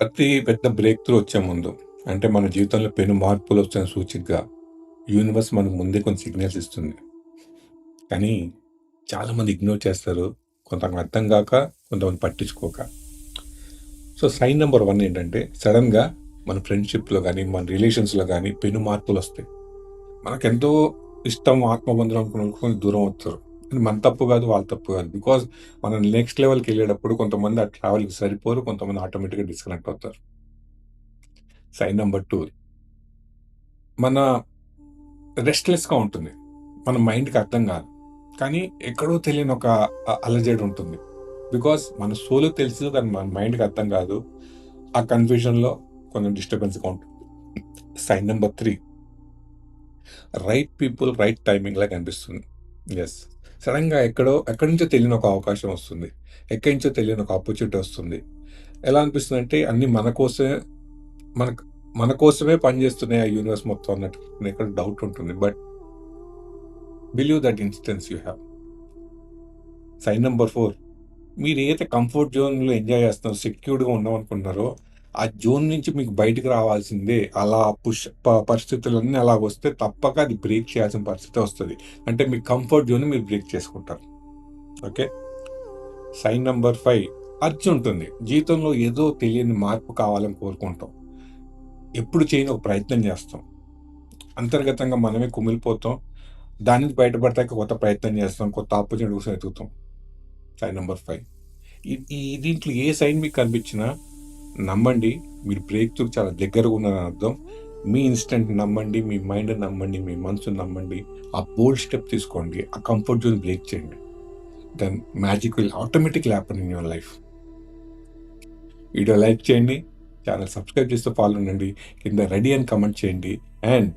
ప్రతి పెద్ద break through వచ్చే ముందు అంటే మన జీవితంలో పెను మార్పులు వచ్చిన సూచికగా యూనివర్స్ మనకు ముందే కొన్ని సిగ్నల్స్ ఇస్తుంది. కానీ చాలామంది ఇగ్నోర్ చేస్తారు కొంతమంది అర్థం కాక కొంతమంది పట్టించుకోక. సో సైన్ నెంబర్ వన్ ఏంటంటే సడన్గా మన ఫ్రెండ్షిప్లో కానీ మన రిలేషన్స్లో కానీ పెను మార్పులు వస్తాయి. మనకెంతో ఇష్టం ఆత్మబంధం అనుకున్న కొంచెం దూరం అవుతారు. మన తప్పు కాదు వాళ్ళ తప్పు కాదు. బికాజ్ మనం నెక్స్ట్ లెవెల్కి వెళ్ళేటప్పుడు కొంతమంది ఆ ట్రావెల్కి సరిపోరు కొంతమంది ఆటోమేటిక్గా డిస్కనెక్ట్ అవుతారు. సైన్ నెంబర్ టూ మన రెస్ట్లెస్గా ఉంటుంది. మన మైండ్కి అర్థం కాదు. కానీ ఎక్కడో తెలియని ఒక అలజడి ఉంటుంది. బికాస్ మన సోలు తెలుసు కానీ మన మైండ్కి అర్థం కాదు. ఆ కన్ఫ్యూజన్లో కొంచెం డిస్టర్బెన్స్గా ఉంటుంది. Sign number three right people right టైమింగ్లా కనిపిస్తుంది. ఎస్ సడన్గా ఎక్కడో ఎక్కడి నుంచో తెలియని ఒక అవకాశం వస్తుంది. ఎక్కడి నుంచో తెలియని ఒక ఆపర్చునిటీ వస్తుంది. ఎలా అనిపిస్తుంది అంటే అన్ని మన కోసమే మన మన కోసమే పనిచేస్తున్నాయి ఆ యూనివర్స్ మొత్తం అన్నట్టు. ఇక్కడ డౌట్ ఉంటుంది but believe that instance you have sign number four మీరు ఏదైతే కంఫర్ట్ జోన్లో ఎంజాయ్ చేస్తున్నారో సెక్యూర్డ్గా ఉన్నాం అనుకుంటున్నారో ఆ జోన్ నుంచి మీకు బయటకు రావాల్సిందే. అలా పుష్ పరిస్థితులన్నీ అలా వస్తే తప్పక అది బ్రేక్ చేయాల్సిన పరిస్థితి వస్తుంది. అంటే మీ కంఫర్ట్ జోన్ మీరు బ్రేక్ చేసుకుంటారు. ఓకే? Sign number five. అర్జు ఉంటుంది. జీవితంలో ఏదో తెలియని మార్పు కావాలని కోరుకుంటాం. ఎప్పుడు చేయని ఒక ప్రయత్నం చేస్తాం. అంతర్గతంగా మనమే కుమిలిపోతాం. దాని నుంచి బయటపడతాక కొత్త ప్రయత్నం చేస్తాం. కొత్త ఆపర్చునిటీ కోసం ఎదుగుతాం. Sign number five. ఈ దీంట్లో ఏ సైన్ మీకు కనిపించినా నమ్మండి. మీరు బ్రేక్ చాలా దగ్గరగా ఉన్నారని అర్థం. మీ ఇన్స్టెంట్ నమ్మండి మీ మైండ్ నమ్మండి మీ మనసు నమ్మండి. ఆ బోల్డ్ స్టెప్ తీసుకోండి. ఆ కంఫర్ట్ జోన్ బ్రేక్ చేయండి. Then magic will automatic happen in your life video like చేయండి. ఛానల్ సబ్స్క్రైబ్ చేస్తే ఫాలో ఉండండి. కింద రెడీ అని కమెంట్ చేయండి. అండ్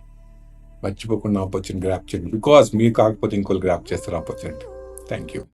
మర్చిపోకుండా ఆపర్చునిటీ గ్రాప్ చేయండి. బికాస్ మీరు కాకపోతే ఇంకోళ్ళు గ్రాప్ చేస్తారు ఆపర్చునిటీ థ్యాంక్ యూ